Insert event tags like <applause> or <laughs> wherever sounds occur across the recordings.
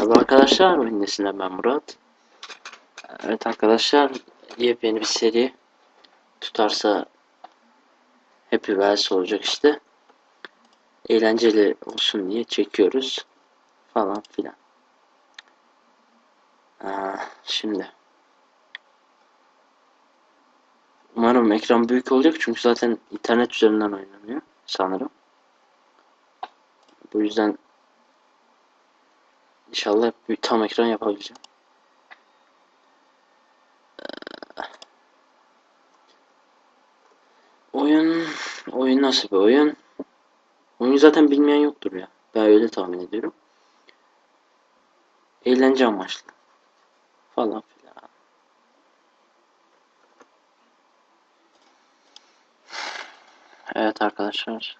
Merhaba arkadaşlar, oyun nesinden ben Murat. Evet arkadaşlar, yepyeni bir seri tutarsa Happy Wheels olacak işte. Eğlenceli olsun diye çekiyoruz falan filan. Aa, şimdi umarım ekran büyük olacak çünkü zaten internet üzerinden oynanıyor sanırım. Bu yüzden İnşallah bir tam ekran yapabileceğim. Ee, oyun oyun nasıl bir oyun? Oyunu zaten bilmeyen yoktur ya. Ben öyle tahmin ediyorum. Eğlence amaçlı. Falan filan. Evet arkadaşlar.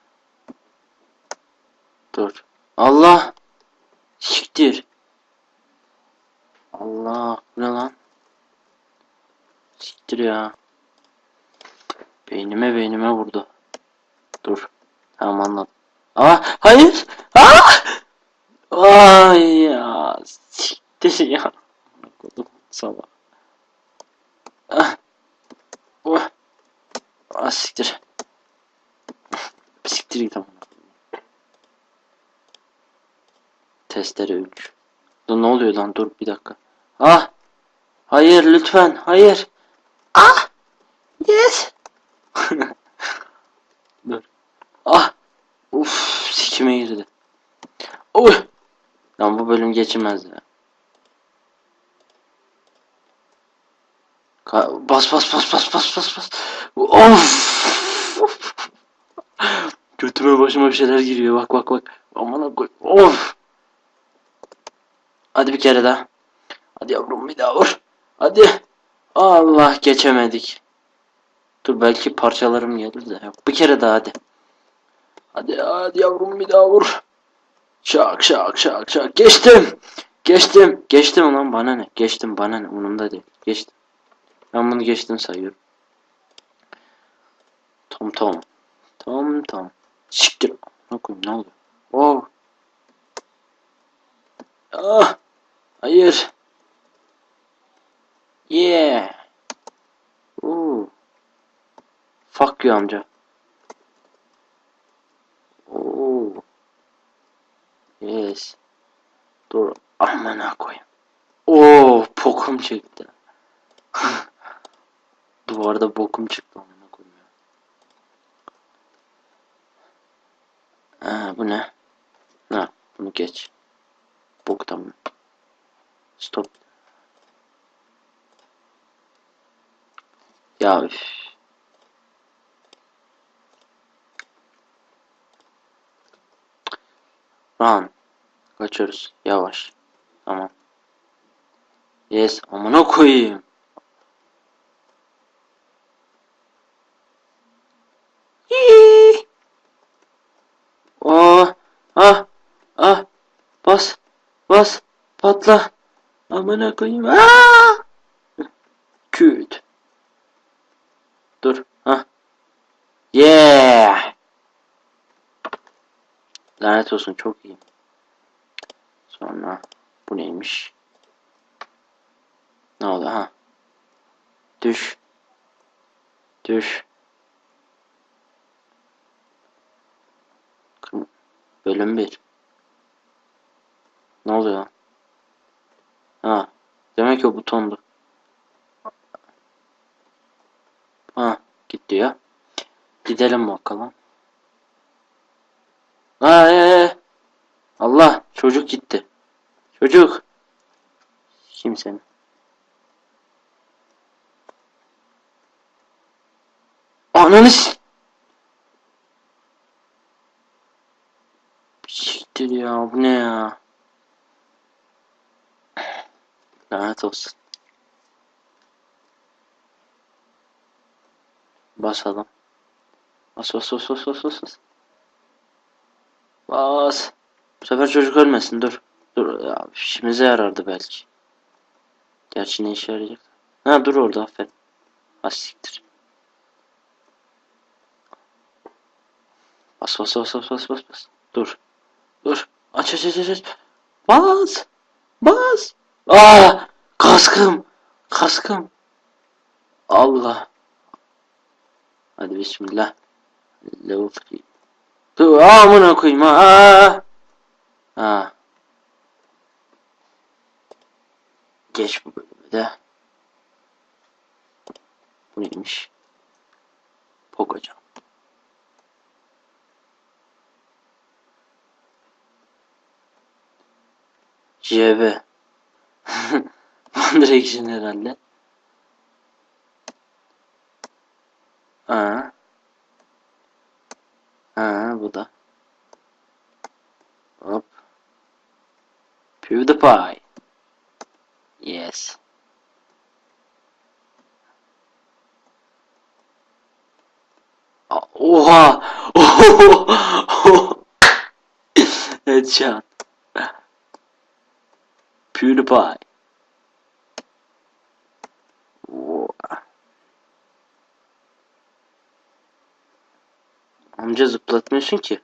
Dur. Allah! Siktir. Allah ne lan? Siktir ya. Beynime beynime vurdu. Dur. Tamam anladım. Aa hayır. Aa! Ay ya. Siktir ya. Kodum sabah. Ah. Oh. Ah siktir. Siktir git amına. Testere 3. Lan ne oluyor lan dur bir dakika. Ah! Hayır lütfen hayır. Ah! Yes! <laughs> dur. Ah! Uf sikime girdi. Oy! Lan bu bölüm geçilmez ya. Ka bas bas bas bas bas bas bas. Of! Götüme başıma bir şeyler giriyor bak bak bak. Aman koy. Of! Hadi bir kere daha. Hadi yavrum bir daha vur. Hadi. Allah geçemedik. Dur belki parçalarım gelir de. Yok bir kere daha hadi. Hadi hadi yavrum bir daha vur. Şak şak şak şak. Geçtim. Geçtim. Geçtim lan bana ne? Geçtim bana ne? Umurumda değil. Geçtim. Ben bunu geçtim sayıyorum. Tom tom. Tom tom. Siktir. Ne koyayım ne oluyor? Oh. Ah. Hayır. Yeah. Ooh. Fuck you amca. Oo. Yes. Dur. Amına koyayım. Oo, pokum çıktı. <laughs> Duvarda bokum çıktı amına koyayım ya. Ha, bu ne? Ha, bunu geç. Bok tamam. Stop. Ya üf. Run. Kaçıyoruz. Yavaş. Tamam. Yes. Amına koyayım. Hii. Oh. Ah. Ah. Bas. Bas. Patla. Amına koyayım. Aa! Küt. Dur. Ha. Yeah. Lanet olsun çok iyi. Sonra bu neymiş? Ne oldu ha? Düş. Düş. Bölüm 1. Ne oluyor lan? Ha. Demek o butondu. Ha. Gitti ya. Gidelim bakalım. Ha, ee. Allah. Çocuk gitti. Çocuk. Kimsenin. Ananı Siktir ya bu ne ya? Lanet olsun. Basalım. Bas bas bas bas bas bas. bas. Bu sefer çocuk ölmesin dur. Dur ya işimize yarardı belki. Gerçi ne işe yarayacak? Ha dur orada aferin. Ha siktir. Bas bas bas bas bas bas bas. Dur. Dur. Aç aç aç. aç. Bas. Bas. Aa, kaskım. Kaskım. Allah. Hadi bismillah. Level 3. Dur amına koyayım ha. Geç bu bölümü de. Bu neymiş? Pogocan. JB. One Direction herhalde. Aa. Aa bu da. Hop. PewDiePie. Yes. Oha! <laughs> Headshot. PewDiePie. Amca zıplatmıyorsun ki.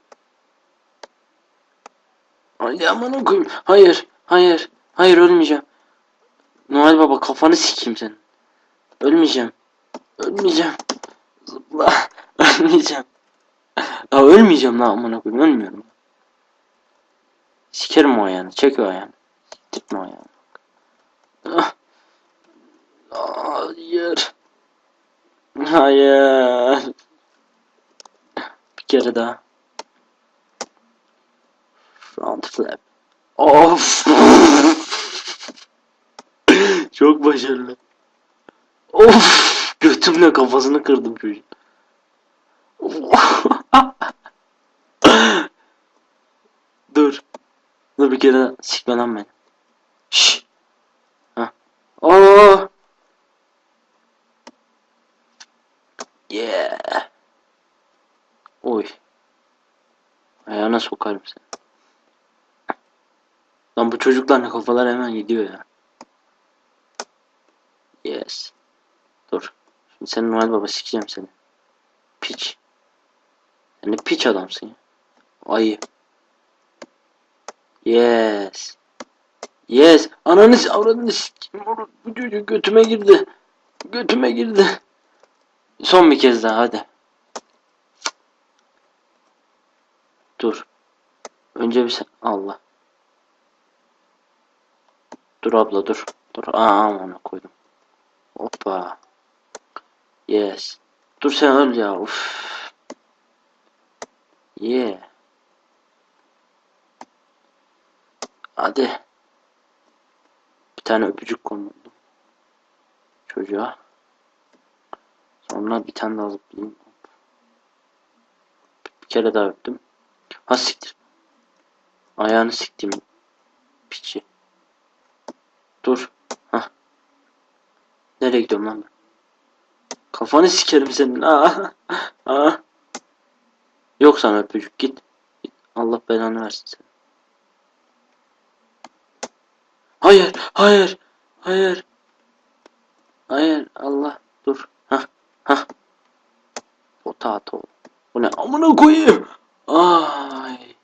Ay aman koyayım. Hayır, hayır, hayır ölmeyeceğim. Noel Baba kafanı sikeyim senin. Ölmeyeceğim. Ölmeyeceğim. Zıpla. <laughs> Ölmeyeceğim. Ya ölmeyeceğim lan amına koyayım. Ölmüyorum. Sikerim o ayağını. Çek o ayağını. Siktirtme o. Ah. Hayır. Hayır. Bir kere daha. Front flap. Of. <laughs> Çok başarılı. Of. Götümle kafasını kırdım çocuğun. <laughs> Dur. Dur bir kere. Sikme lan beni. Şşş. Hah. Oo. Yeah. Oy. Ayağına sokarım seni. Lan bu çocukların kafalar hemen gidiyor ya. Yes. Dur. Şimdi senin Noel Baba sikeceğim seni. Piç. Sen ne piç adamsın ya. Ayı. Yes. Yes. Ananı avradını sikeyim. Bu çocuk götüme girdi. Götüme girdi. Son bir kez daha hadi. Dur. Önce bir sen. Allah. Dur abla dur. Dur. Aa ona koydum. Hoppa. Yes. Dur sen öl ya. Uf. Yeah. Hadi. Bir tane öpücük konuldu. Çocuğa. Sonra bir tane daha zıplayayım. Bir kere daha öptüm. Ha siktir. Ayağını siktim. Piçi. Dur. Hah. Nereye gidiyorum lan ben? Kafanı sikerim senin. Aa. Aa. <laughs> Yok sana öpücük git. Git. Allah belanı versin seni. Hayır, hayır, hayır. Hayır, Allah dur. Hah, hah. Potato. Bu ne? Amına koyayım. Ay.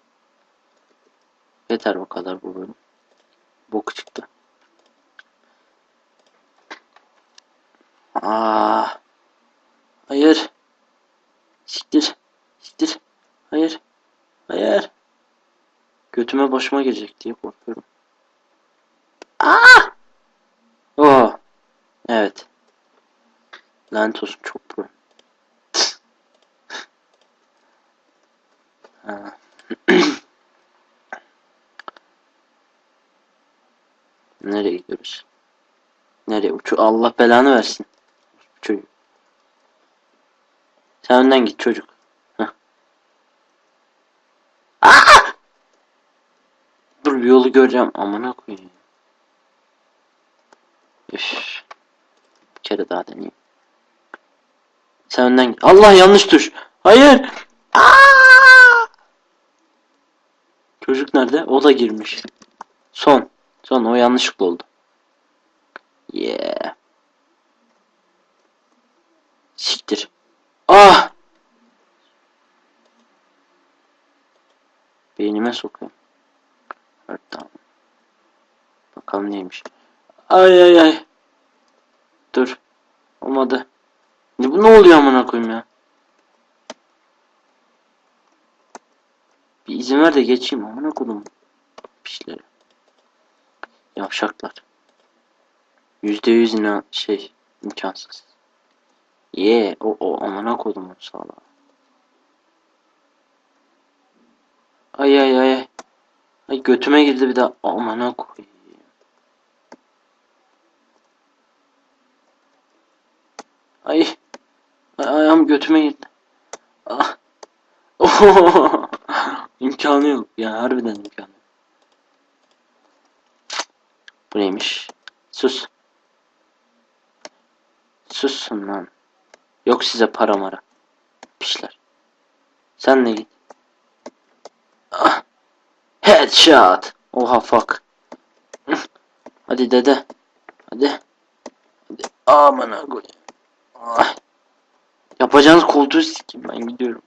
Yeter o kadar bu bölüm. Bok çıktı. Aa. Hayır. Siktir. Siktir. Hayır. Hayır. Götüme başıma girecek diye korkuyorum. Aa! Oh. Evet. Lanet olsun çok pro. Ha. Gidiyoruz? Nereye? Uçu Allah belanı versin. Çocuk. Sen önden git çocuk. Heh. Aa! Dur bir yolu göreceğim. Amına koyayım. Üf. Bir kere daha deneyeyim. Sen önden git. Allah yanlış tuş. Hayır. Aa! Çocuk nerede? O da girmiş. Son. Son o yanlışlıkla oldu. Yeah. Siktir. Ah! Beynime sokuyorum. Evet bakalım neymiş. Ay ay ay. Dur. Olmadı. Ne bu ne oluyor amına koyayım ya? Bir izin ver de geçeyim amına koydum. Pişleri. Yavşaklar. Yüzde yüz inan şey imkansız. Ye o o amına koydum sağla. Ay ay ay. ay. Götüme girdi bir daha amına koyayım. Ay. Ay ayağım götüme girdi. Ah. <laughs> İmkanı yok ya harbiden imkanı. Bu neymiş? Sus. Sussun lan. Yok size para mara. Pişler. Sen ne git. Ah. Headshot. Oha fuck. <laughs> Hadi dede. Hadi. Hadi. Aman koyayım. Ah. Yapacağınız koltuğu sikeyim ben gidiyorum.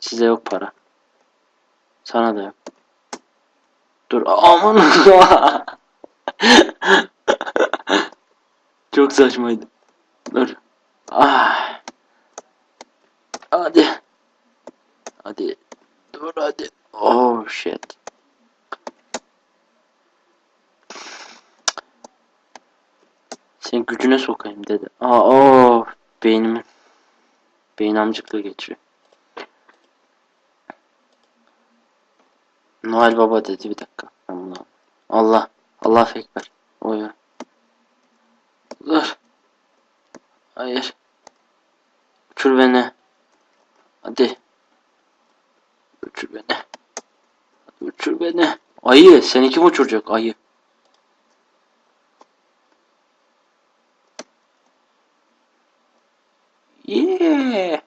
Size yok para. Sana da yok. Dur aman. <laughs> Çok saçmaydı. Dur. Ah. Hadi. Hadi. Dur hadi. Oh shit. Sen gücüne sokayım dedi. Aa oh beynimin beyin amcıklığı geçiyor. Noel Baba dedi bir dakika. Ben bunu al- Allah Allah ekber. Oy. oy. Dur. Hayır. Uçur beni. Hadi. Uçur beni. Hadi uçur beni. Ayı. Seni kim uçuracak? Ayı. Yeah.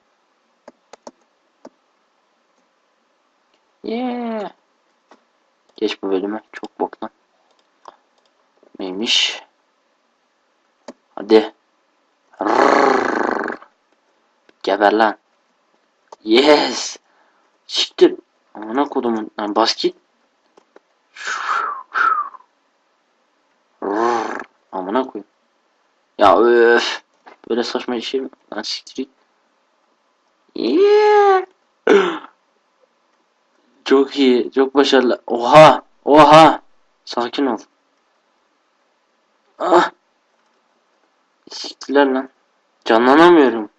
Yeah. Geç bu bölüme. Çok boktan. Neymiş? Hadi. Rrrr. Geber lan. Yes. Siktir. Amına kodumun. Lan bas git. Amına koyayım. Ya öf. Böyle saçma şey mi? Lan siktir. Yeah. Çok iyi. Çok başarılı. Oha. Oha. Sakin ol. Ah. Siktiler lan. Canlanamıyorum.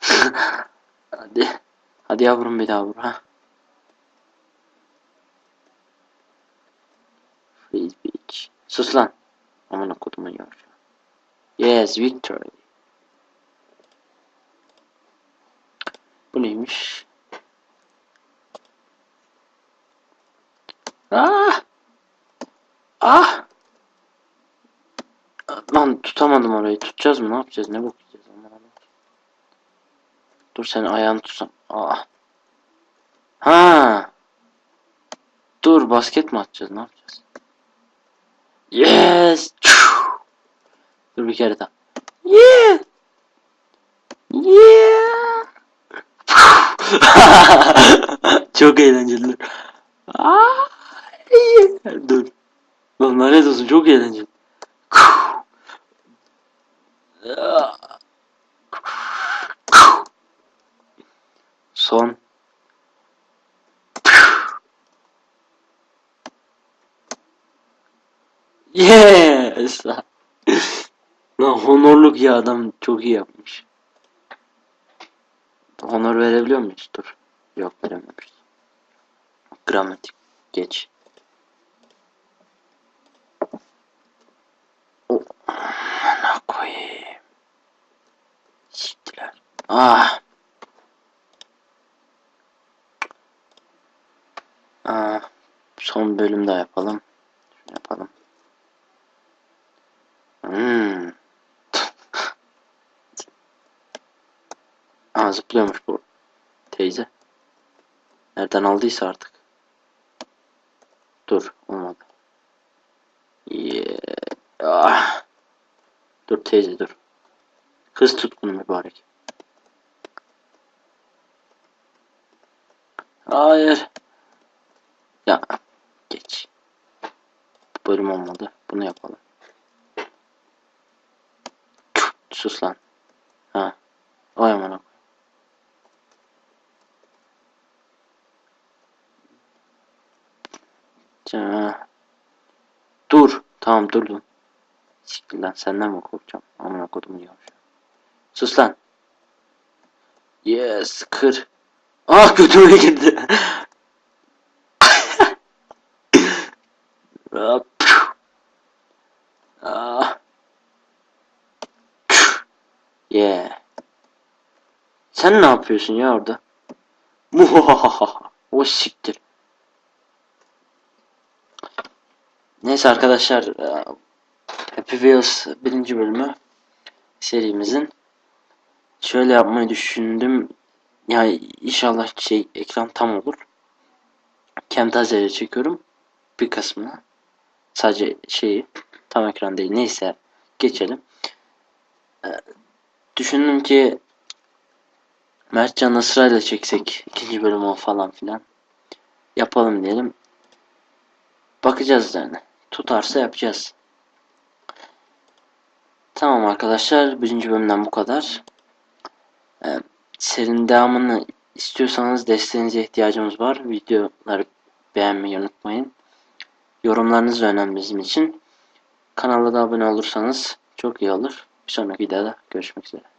<laughs> Hadi. Hadi yavrum bir daha vur ha. Freeze bitch. Sus lan. Aman kodumun yavru. Yes victory. Bu neymiş? Ah! Ah! Lan tutamadım orayı. Tutacağız mı? Ne yapacağız? Ne bakacağız? Aman. Dur sen ayağını tutsam. Ah. Ha. Dur basket mi atacağız? Ne yapacağız? Yes. Dur bir kere daha. Yeah. Yeah. <laughs> Çok eğlenceli. Dur. Lan lanet çok eğlenceli. Son. Yes. Lan honorluk ya adam çok iyi yapmış. Honor verebiliyor muyuz? Dur. Yok verememişiz. Gramatik. Geç. O. Ana koyayım. Siktiler. Ah. Ah. Son bölüm daha yapalım. Şunu yapalım. Hmm. <laughs> Aa zıplıyormuş bu teyze. Nereden aldıysa artık. Dur olmadı. Yeah. Ah. Dur teyze dur. Kız tut bunu mübarek. Hayır. Ya geç. bölüm olmadı. Bunu yapalım. Sus lan. Ha. Oy. Ha. Dur. Tamam durdum. Siktir lan senden mi korkacağım? Amına kodum diyorum. Sus lan. Yes kır. Ah götüme girdi. Hop. Ah. Yeah. Sen ne yapıyorsun ya orada? Muhahaha. <laughs> O siktir. Neyse arkadaşlar. e, Happy Wheels birinci bölümü serimizin şöyle yapmayı düşündüm. Yani inşallah şey ekran tam olur. Camtasia ile çekiyorum bir kısmını. Sadece şeyi tam ekran değil. Neyse geçelim. Ee, düşündüm ki Mertcan'la sırayla çeksek ikinci bölümü falan filan. Yapalım diyelim. Bakacağız yani. Tutarsa yapacağız. Tamam arkadaşlar. Birinci bölümden bu kadar. Ee, serinin devamını istiyorsanız desteğinize ihtiyacımız var. Videoları beğenmeyi unutmayın. Yorumlarınız da önemli bizim için. Kanala da abone olursanız çok iyi olur. Bir sonraki videoda görüşmek üzere.